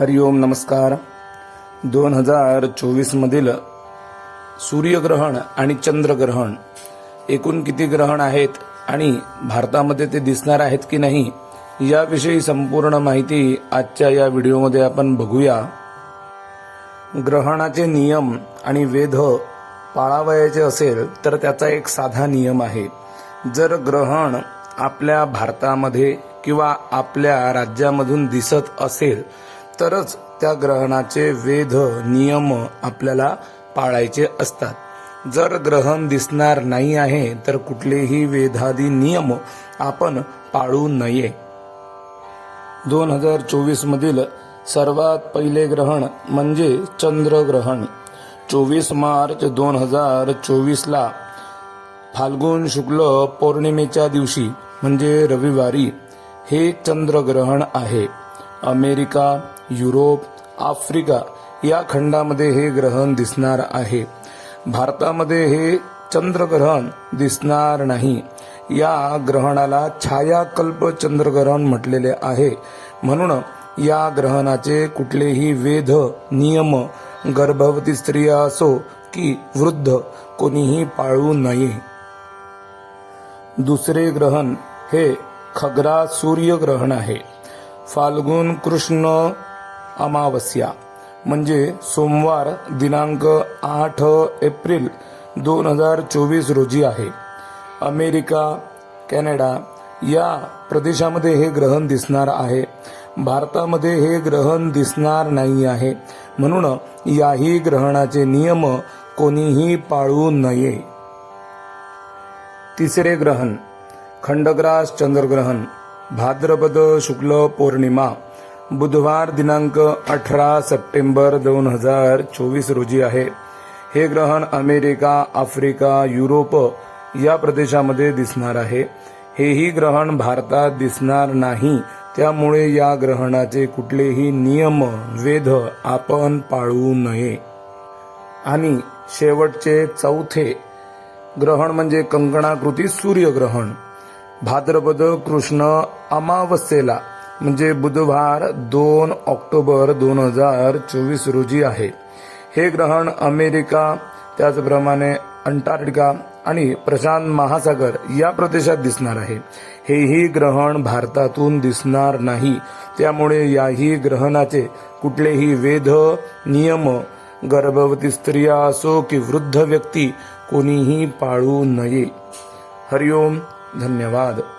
हरिओम नमस्कार. दोन हजार चोवीसमधील सूर्यग्रहण आणि चंद्रग्रहण एकूण किती ग्रहण आहेत आणि भारतामध्ये ते दिसणार आहेत की नाही याविषयी संपूर्ण माहिती आजच्या या व्हिडिओमध्ये आपण बघूया. ग्रहणाचे नियम आणि वेध पाळावयाचे असेल तर त्याचा एक साधा नियम आहे. जर ग्रहण आपल्या भारतामध्ये किंवा आपल्या राज्यामधून दिसत असेल तरच त्या ग्रहणाचे वेध नियम आपल्याला पाळायचे असतात. जर ग्रहण दिसणार नाही आहे तर कुठलेही वेधादी नियम आपण पाळू नये. दोन हजार चोवीस मधील सर्वात पहिले ग्रहण म्हणजे चंद्रग्रहण. चोवीस मार्च दोन हजार चोवीसला फाल्गुन शुक्ल पौर्णिमेच्या दिवशी म्हणजे रविवारी हे चंद्रग्रहण आहे. अमेरिका युरोप आफ्रिका या खंडामध्ये हे ग्रहण दिसणार आहे. भारतामध्ये हे चंद्रग्रहण दिसणार नाही. या ग्रहणाला छायाकल्प चंद्रग्रहण म्हटलेले आहे. म्हणून या ग्रहणाचे कुठलेही वेध नियम गर्भवती स्त्रिया असो की वृद्ध कोणीही पाळू नये. दुसरे ग्रहण हे खग्रा सूर्यग्रहण आहे. फाल्गुन कृष्ण अमावस्या म्हणजे सोमवार दिनांक आठ एप्रिल दोन हजार चोवीस रोजी आहे. अमेरिका कॅनडा या प्रदेशामध्ये हे ग्रहण दिसणार आहे. भारतामध्ये हे ग्रहण दिसणार नाही आहे. म्हणून याही ग्रहणाचे नियम कोणीही पाळू नये. तिसरे ग्रहण खंडग्रास चंद्रग्रहण. भाद्रपद शुक्ल पौर्णिमा बुधवार दिनांक अठरा सप्टेंबर दोन हजार चोवीस रोजी आहे. हे ग्रहण अमेरिका आफ्रिका युरोप या प्रदेशामध्ये दिसणार आहे. हेही ग्रहण भारतात दिसणार नाही. त्यामुळे या ग्रहणाचे कुठलेही नियम वेध आपण पाळू नये. आणि शेवटचे चौथे ग्रहण म्हणजे कंकणाकृती सूर्यग्रहण. भाद्रपद कृष्ण अमावस्येला म्हणजे बुधवार दोन ऑक्टोबर दोन हजार चोवीस रोजी आहे. हे ग्रहण अमेरिका त्याचप्रमाणे अंटार्क्टिका आणि प्रशांत महासागर या प्रदेशात दिसणार आहे. हेही ग्रहण भारतातून दिसणार नाही. त्यामुळे याही ग्रहणाचे कुठलेही वेध नियम गर्भवती स्त्रिया असो की वृद्ध व्यक्ती कोणीही पाळू नये. हरिओम. धन्यवाद.